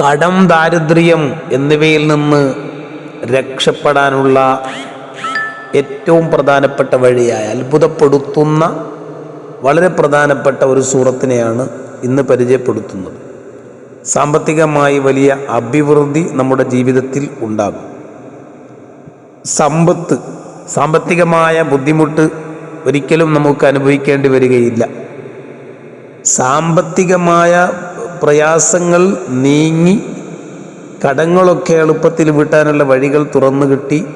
കടം ദാരിദ്ര്യം എന്നിവയിൽ നിന്ന് രക്ഷപ്പെടാനുള്ള ഏറ്റവും പ്രധാനപ്പെട്ട വഴിയായ അത്ഭുതപ്പെടുത്തുന്ന വളരെ പ്രധാനപ്പെട്ട ഒരു സൂറത്തിനെയാണ് ഇന്ന് പരിചയപ്പെടുത്തുന്നത്. സാമ്പത്തികമായി വലിയ അഭിവൃദ്ധി നമ്മുടെ ജീവിതത്തിൽ ഉണ്ടാകും. സമ്പത്ത് സാമ്പത്തികമായ ബുദ്ധിമുട്ട് ഒരിക്കലും നമുക്ക് അനുഭവിക്കേണ്ടി വരികയില്ല. സാമ്പത്തികമായ പ്രയാസങ്ങൾ നീങ്ങി കടങ്ങളൊക്കെ എളുപ്പത്തിൽ വീട്ടാനുള്ള വഴികൾ തുറന്നു കിട്ടി.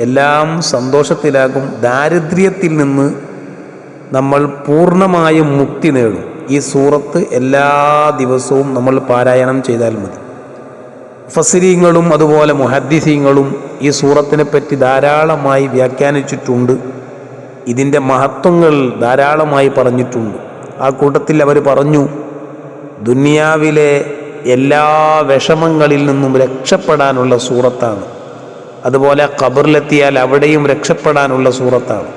എല്ലാം സന്തോഷത്തിലാകും. ദാരിദ്ര്യത്തിൽ നിന്ന് നമ്മൾ പൂർണമായും മുക്തി നേടും. ഈ സൂറത്ത് എല്ലാ ദിവസവും നമ്മൾ പാരായണം ചെയ്താൽ മതി. ഫസിരീങ്ങളും അതുപോലെ മുഹദ്ദിസീങ്ങളും ഈ സൂറത്തിനെ പറ്റി ധാരാളമായി വ്യാഖ്യാനിച്ചിട്ടുണ്ട്. ഇതിന്റെ മഹത്വങ്ങൾ ധാരാളമായി പറഞ്ഞിട്ടുണ്ട്. ആ കൂട്ടത്തിൽ അവർ പറഞ്ഞു ദുനിയാവിലെ എല്ലാ വിഷമങ്ങളിൽ നിന്നും രക്ഷപ്പെടാനുള്ള സൂറത്താണ്. അതുപോലെ ഖബറിലെത്തിയാൽ അവിടെയും രക്ഷപ്പെടാനുള്ള സൂറത്താണ്.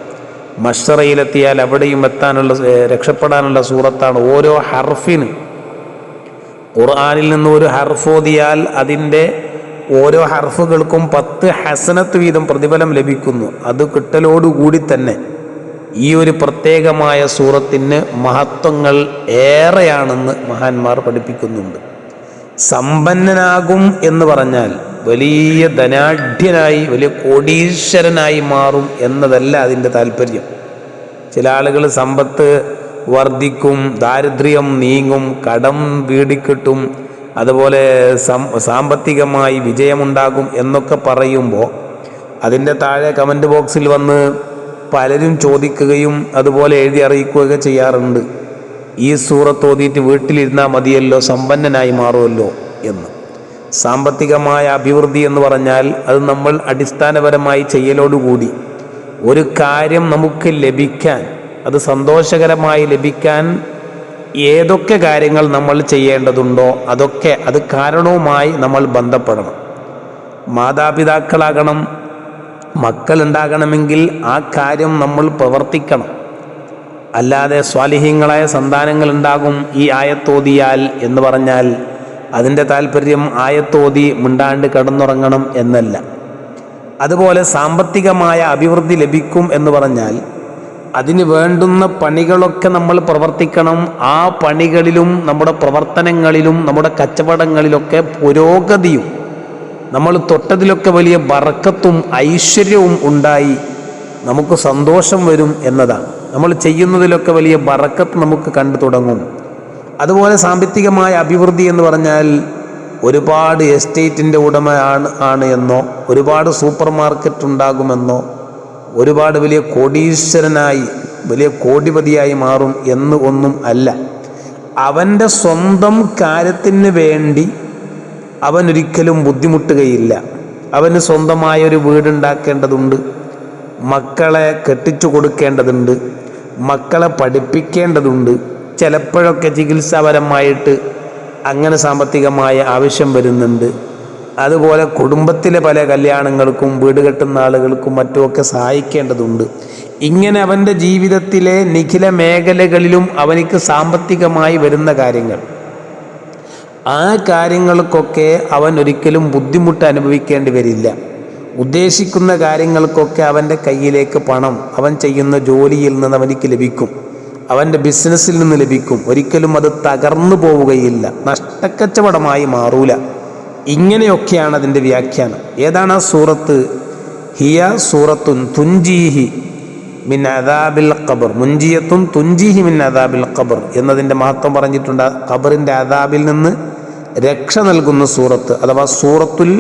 മഷറയിലെത്തിയാൽ അവിടെയും എത്താനുള്ള രക്ഷപ്പെടാനുള്ള സൂറത്താണ് ഓരോ ഹർഫിന്. ഖുർആാനിൽ നിന്ന് ഒരു ഹർഫ് ഓതിയാൽ അതിന്റെ ഓരോ ഹർഫുകൾക്കും പത്ത് ഹസനത്ത് വീതം പ്രതിഫലം ലഭിക്കുന്നു. അത് കിട്ടലോടുകൂടി തന്നെ. ഈ ഒരു പ്രത്യേകമായ സൂറത്തിന് മഹത്വങ്ങൾ ഏറെയാണെന്ന് മഹാന്മാർ പഠിപ്പിക്കുന്നുണ്ട്. സമ്പന്നനാകും എന്ന് പറഞ്ഞാൽ വലിയ ധനാഢ്യനായി വലിയ കോടീശ്വരനായി മാറും എന്നതല്ല അതിന്റെ താല്പര്യം. ചില ആളുകൾ സമ്പത്ത് വർദ്ധിക്കും ദാരിദ്ര്യം നീങ്ങും കടം വീടിക്കിട്ടും അതുപോലെ സാമ്പത്തികമായി വിജയമുണ്ടാകും എന്നൊക്കെ പറയുമ്പോൾ അതിന്റെ താഴെ കമന്റ് ബോക്സിൽ വന്ന് പലരും ചോദിക്കുകയും അതുപോലെ എഴുതി അറിയിക്കുകയൊക്കെ ചെയ്യാറുണ്ട്. ഈ സൂറത്ത് ഓതിയിട്ട് വീട്ടിലിരുന്നാൽ മതിയല്ലോ സമ്പന്നനായി മാറുമല്ലോ എന്ന്. സാമ്പത്തികമായ അഭിവൃദ്ധി എന്ന് പറഞ്ഞാൽ അത് നമ്മൾ അടിസ്ഥാനപരമായി ചെയ്യലോടുകൂടി. ഒരു കാര്യം നമുക്ക് ലഭിക്കാൻ അത് സന്തോഷകരമായി ലഭിക്കാൻ ഏതൊക്കെ കാര്യങ്ങൾ നമ്മൾ ചെയ്യേണ്ടതുണ്ടോ അതൊക്കെ അത് കാരണവുമായി നമ്മൾ ബന്ധപ്പെടണം. മാതാപിതാക്കളാകണം മക്കളുണ്ടാകണമെങ്കിൽ ആ കാര്യം നമ്മൾ പ്രവർത്തിക്കണം. അല്ലാതെ സ്വാലിഹ്യങ്ങളായ സന്താനങ്ങൾ ഉണ്ടാകും ഈ ആയത്തോതിയാൽ എന്ന് പറഞ്ഞാൽ അതിന്റെ താല്പര്യം ആയത്തോതി മിണ്ടാണ്ട് കിടന്നുറങ്ങണം എന്നല്ല. അതുപോലെ സാമ്പത്തികമായ അഭിവൃദ്ധി ലഭിക്കും എന്ന് പറഞ്ഞാൽ അതിന് വേണ്ടുന്ന പണികളൊക്കെ നമ്മൾ പ്രവർത്തിക്കണം. ആ പണികളിലും നമ്മുടെ പ്രവർത്തനങ്ങളിലും നമ്മുടെ കച്ചവടങ്ങളിലൊക്കെ പുരോഗതിയും നമ്മൾ തൊട്ടതിലൊക്കെ വലിയ ബറക്കത്തും ഐശ്വര്യവും ഉണ്ടായി നമുക്ക് സന്തോഷം വരും എന്നതാണ്. നമ്മൾ ചെയ്യുന്നതിലൊക്കെ വലിയ ബറക്കത്ത് നമുക്ക് കണ്ടു തുടങ്ങും. അതുപോലെ സാമ്പത്തികമായ അഭിവൃദ്ധി എന്ന് പറഞ്ഞാൽ ഒരുപാട് എസ്റ്റേറ്റിന്റെ ഉടമ ആണ് ആണ് എന്നോ ഒരുപാട് സൂപ്പർ മാർക്കറ്റ് ഉണ്ടാകുമെന്നോ ഒരുപാട് വലിയ കോടീശ്വരനായി വലിയ കോടിപതിയായി മാറും എന്ന് ഒന്നും അല്ല. അവന്റെ സ്വന്തം കാര്യത്തിന് വേണ്ടി അവൻ ഒരിക്കലും ബുദ്ധിമുട്ടുകയില്ല. അവന് സ്വന്തമായ ഒരു വീടുണ്ടാക്കേണ്ടതുണ്ട്. മക്കളെ കെട്ടിച്ചു കൊടുക്കേണ്ടതുണ്ട്. മക്കളെ പഠിപ്പിക്കേണ്ടതുണ്ട്. ചിലപ്പോഴൊക്കെ ചികിത്സാപരമായിട്ട് അങ്ങനെ സാമ്പത്തികമായ ആവശ്യം വരുന്നുണ്ട്. അതുപോലെ കുടുംബത്തിലെ പല കല്യാണങ്ങൾക്കും വീട് കെട്ടുന്ന ആളുകൾക്കും മറ്റുമൊക്കെ സഹായിക്കേണ്ടതുണ്ട്. ഇങ്ങനെ അവന്റെ ജീവിതത്തിലെ നിഖില മേഖലകളിലും അവനിക്ക് സാമ്പത്തികമായി വരുന്ന കാര്യങ്ങൾ. ആ കാര്യങ്ങൾക്കൊക്കെ അവൻ ഒരിക്കലും ബുദ്ധിമുട്ട് അനുഭവിക്കേണ്ടി വരില്ല. ഉദ്ദേശിക്കുന്ന കാര്യങ്ങൾക്കൊക്കെ അവന്റെ കയ്യിലേക്ക് പണം അവൻ ചെയ്യുന്ന ജോലിയിൽ നിന്ന് അവനിക്ക് ലഭിക്കും. അവന്റെ ബിസിനസ്സിൽ നിന്ന് ലഭിക്കും. ഒരിക്കലും അത് തകർന്നു പോവുകയില്ല. നഷ്ടക്കച്ചവടമായി മാറൂല. ഇങ്ങനെയൊക്കെയാണ് അതിന്റെ വ്യാഖ്യാനം. ഏതാണ് ആ സൂറത്ത്? ഹിയ സൂറത്തുൻ തുഞ്ചീഹി മിൻ അദാബിൽ ഖബർ. മുഞ്ചിയത്തും തുഞ്ചീഹി മിൻ അദാബിൽ ഖബർ എന്നതിന്റെ മഹത്വം പറഞ്ഞിട്ടുണ്ട് ഖബറിന്റെ അദാബിൽ നിന്ന് രക്ഷ നൽകുന്ന സൂറത്ത് അഥവാ സൂറത്തുൽ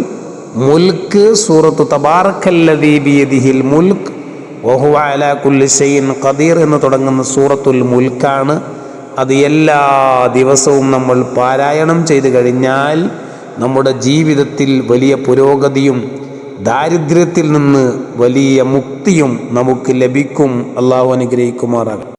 മുൽക്ക് സൂറത്തു തബാറക്കല്ലദീ ബിയദിഹിൽ മുൽക്ക് വഹുവ ഖദീർ എന്ന് തുടങ്ങുന്ന സൂറത്തുൽ മുൽക്കാണ്. അത് എല്ലാ ദിവസവും നമ്മൾ പാരായണം ചെയ്തു കഴിഞ്ഞാൽ നമ്മുടെ ജീവിതത്തിൽ വലിയ പുരോഗതിയും ദാരിദ്ര്യത്തിൽ നിന്ന് വലിയ മുക്തിയും നമുക്ക് ലഭിക്കും. അള്ളാഹു അനുഗ്രഹിക്കുമാറാകും